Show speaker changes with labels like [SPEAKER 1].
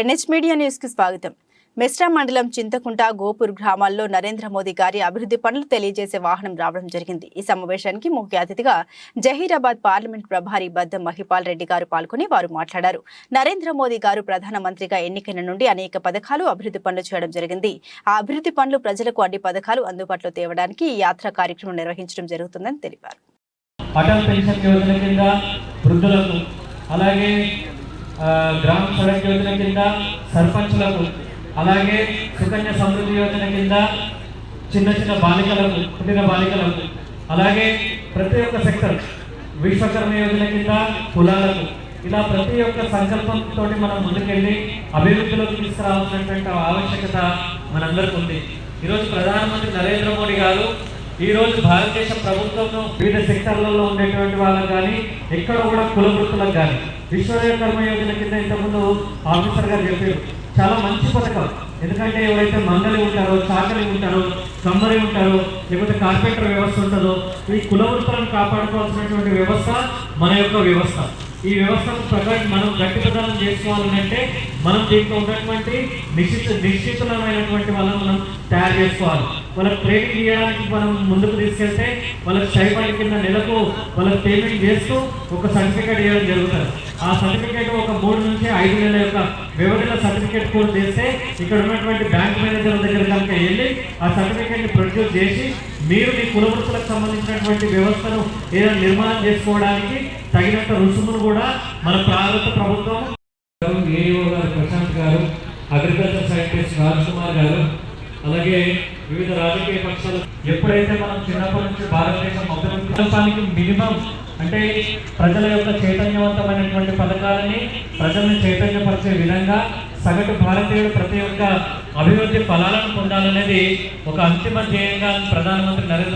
[SPEAKER 1] NH media న్యూస్కి స్వాగతం. మెస్రా మండలం చింతకుంట గోపూర్ గ్రామాల్లో నరేంద్ర మోదీ గారి అభివృద్ధి పనులు తెలియజేసే వాహనం రావడం జరిగింది. ఈ సమావేశానికి ముఖ్య అతిథిగా జహీరాబాద్ పార్లమెంట్ ప్రభారి బద్ద మహిపాల్ రెడ్డి గారు పాల్గొని వారు మాట్లాడారు. నరేంద్ర మోదీ గారు ప్రధానమంత్రిగా ఎన్నికైన నుండి అనేక పథకాలు అభివృద్ధి పనులు చేయడం జరిగింది. ఆ అభివృద్ధి పనులు ప్రజలకు అన్ని పథకాలు అందుబాటులో తేవడానికి ఈ యాత్రా కార్యక్రమం నిర్వహించడం జరుగుతుందని తెలిపారు.
[SPEAKER 2] అటల్ పెన్షన్ యోజన కింద వృద్ధులకు అలాగే గ్రామ సడక్ యోజన కింద సర్పంచ్లకు అలాగే సుకన్య సమృద్ధి యోజన కింద చిన్న చిన్న బాలికలకు పుట్టిన బాలికలకు అలాగే ప్రతి ఒక్క సెక్టర్ విశ్వకర్మ యోజన కింద కులాలకు ఇలా ప్రతి ఒక్క సంకల్పంతో మనం ముందుకెళ్ళి అభివృద్ధిలోకి తీసుకురావాల్సినటువంటి ఆవశ్యకత మనందరికీ ఉంది ఈరోజు ప్రధానమంత్రి నరేంద్ర మోడీ గారు ఈ రోజు భారతదేశ ప్రభుత్వంలో వివిధ సెక్టర్లలో ఉండేటువంటి వాళ్ళకి కానీ ఎక్కడ కూడా కుల వృత్తులకు కానీ విశ్వకర్మ యోజన కింద ఇంతకుముందు ఆఫీసర్ గారు చెప్పారు. చాలా మంచి పథకం. ఎందుకంటే ఎవరైతే మందలి ఉంటారో చాకలి ఉంటారో కమ్మరి ఉంటారో లేకపోతే కార్పెంటర్ వ్యవస్థ ఉంటుందో ఈ కుల వృత్తులను కాపాడుకోవాల్సినటువంటి వ్యవస్థ మన యొక్క వ్యవస్థ. ఈ వ్యవస్థను ప్రకారం మనం గట్టిపదాలను చేసుకోవాలంటే మనం దీంట్లో ఉన్నటువంటి నిశ్చిత నిశ్చితమైనటువంటి వాళ్ళని మనం తయారు చేసుకోవాలి. వాళ్ళకి ట్రైనింగ్ ఇవ్వడానికి మనం ముందుకు తీసుకెళ్తే వాళ్ళకి స్టైఫండ్ కింద నెలకు వాళ్ళకి పేమెంట్ చేస్తూ ఒక సర్టిఫికేట్ ఇవ్వడం జరుగుతుంది. ఆ సర్టిఫికేట్ ఒక మూడు నుంచి ఐదు నెలల యొక్క వ్యవధిలో సర్టిఫికేట్ కూడా చేస్తే ఇక్కడ ఉన్నటువంటి బ్యాంక్ మేనేజర్ దగ్గర కనుక వెళ్ళి ఆ సర్టిఫికేట్ని ప్రొడ్యూస్ చేసి మీరు మీ కులవృత్తులకు సంబంధించినటువంటి వ్యవస్థను ఏదైనా నిర్మాణం చేసుకోవడానికి తగినంత రుసుమును కూడా మన ప్రాంత ప్రభుత్వం ఏఈఓ గారు ప్రశాంత్ గారు అగ్రికల్చర్ సైంటిస్ట్ రాజ్ కుమార్ గారు అలాగే వివిధ రాజకీయ పక్షాలు ఎప్పుడైతే మనం చిన్నప్పటి నుంచి భారతదేశం అభివృద్ధి మినిమం అంటే ప్రజల యొక్క చైతన్యవంతమైనటువంటి పథకాలని ప్రజల్ని చైతన్యపరిచే విధంగా సగటు భారతీయుడు ప్రతి ఒక్క అభివృద్ధి ఫలాలను పొందాలనేది ఒక అంతిమ ధ్యేయంగా ప్రధానమంత్రి నరేంద్ర